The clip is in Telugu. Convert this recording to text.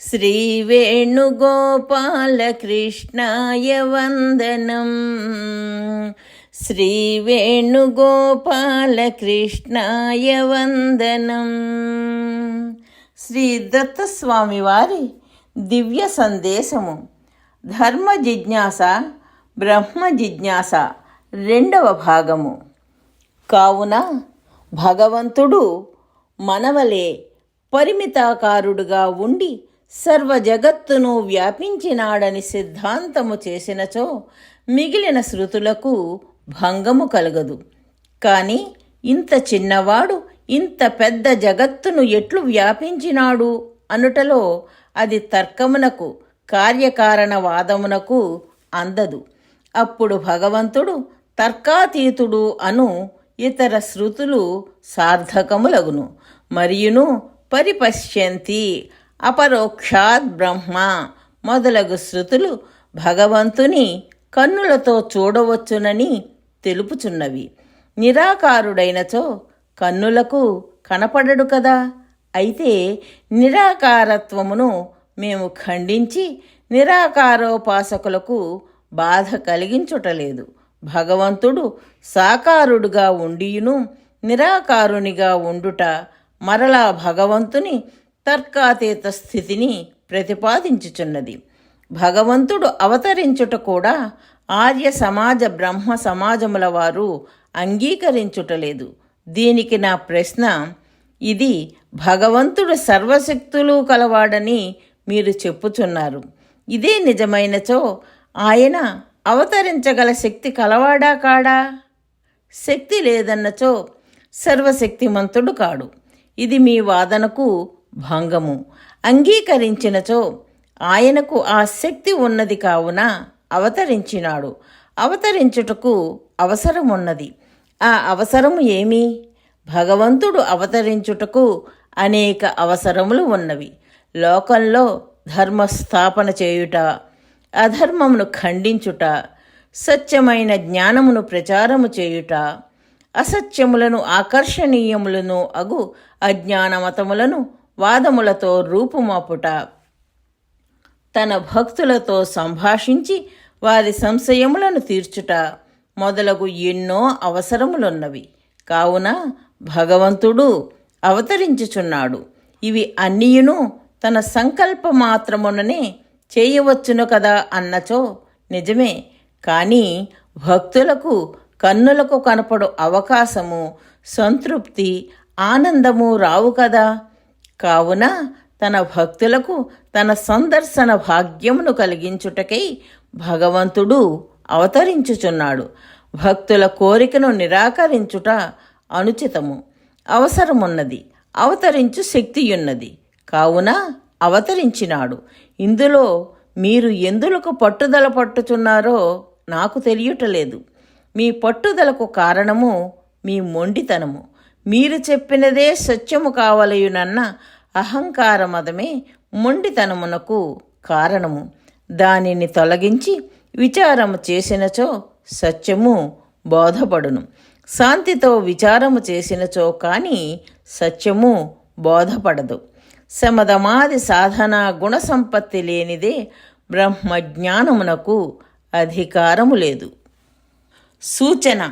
श्रीवेणुगोपालकृष्णाय वन्दनम् శ్రీవేణుగోపాలకృష్ణాయ వందనం శ్రీ దత్తస్వామి వారి దివ్య సందేశము ధర్మ జిజ్ఞాస బ్రహ్మ జిజ్ఞాస రెండవ భాగము కావున భగవంతుడు మనవలే పరిమితాకారుడుగా ఉండి సర్వ జగత్తును వ్యాపించినాడని సిద్ధాంతము చేసినచో మిగిలిన శృతులకు భంగము కలగదు. కానీ ఇంత చిన్నవాడు ఇంత పెద్ద జగత్తును ఎట్లు వ్యాపించినాడు అనుటలో అది తర్కమునకు కార్యకారణ వాదమునకు అందదు. అప్పుడు భగవంతుడు తర్కాతీతుడు అను ఇతర శృతులు సార్థకములగును. మరియును పరిపశ్యంతి అపరోక్షాత్ బ్రహ్మ మొదలగు శృతులు భగవంతుని కన్నులతో చూడవచ్చునని తెలుపుచున్నవి. నిరాకారుడైనచో కన్నులకు కనపడడు కదా? అయితే నిరాకారత్వమును మేము ఖండించి నిరాకారోపాసకులకు బాధ కలిగించుటలేదు. భగవంతుడు సాకారుడుగా ఉండియును నిరాకారునిగా ఉండుట మరలా భగవంతుని తర్కాతీత స్థితిని ప్రతిపాదించుచున్నది. భగవంతుడు అవతరించుట కూడా ఆర్య సమాజ బ్రహ్మ సమాజముల వారు అంగీకరించుటలేదు దీనికి నా ప్రశ్న ఇది భగవంతుడు సర్వశక్తులు కలవాడని మీరు చెప్పుచున్నారు. ఇదే నిజమైనచో ఆయన అవతరించగల శక్తి కలవాడా కాడా? శక్తి లేదన్నచో సర్వశక్తిమంతుడు కాడు. ఇది మీ వాదనకు భంగము అంగీకరించినచో ఆయనకు ఆ శక్తి ఉన్నది కావున అవతరించినాడు. అవతరించుటకు అవసరమున్నది. ఆ అవసరము ఏమి? భగవంతుడు అవతరించుటకు అనేక అవసరములు ఉన్నవి. లోకంలో ధర్మస్థాపన చేయుట అధర్మమును ఖండించుట సత్యమైన జ్ఞానమును ప్రచారము చేయుట అసత్యములను ఆకర్షణీయములను అగు అజ్ఞానమతములను వాదములతో రూపుమాపుట తన భక్తులతో సంభాషించి వారి సంశయములను తీర్చుట మొదలగు ఎన్నో అవసరములున్నవి. కావున భగవంతుడు అవతరించుచున్నాడు. ఇవి అన్నియును తన సంకల్ప మాత్రముననే చేయవచ్చును కదా అన్నచో నిజమే. కానీ భక్తులకు కన్నులకు కనపడు అవకాశము సంతృప్తి ఆనందము రావు కదా. కావున తన భక్తులకు తన సందర్శన భాగ్యమును కలిగించుటకై భగవంతుడు అవతరించుచున్నాడు. భక్తుల కోరికను నిరాకరించుట అనుచితము. అవసరమున్నది అవతరించు శక్తియున్నది. కావున అవతరించినాడు. ఇందులో మీరు ఎందులకు పట్టుదల పట్టుచున్నారో నాకు తెలియటలేదు. మీ పట్టుదలకు కారణము మీ మొండితనము. మీరు చెప్పినదే సత్యము కావలయునన్న అహంకారమదమే మొండితనమునకు కారణము. దానిని తొలగించి విచారము చేసినచో సత్యము బోధపడును. శాంతితో విచారము చేసినచో కానీ సత్యము బోధపడదు. సమదమాది సాధన గుణ సంపత్తి లేనిదే బ్రహ్మజ్ఞానమునకు అధికారము లేదు. సూచన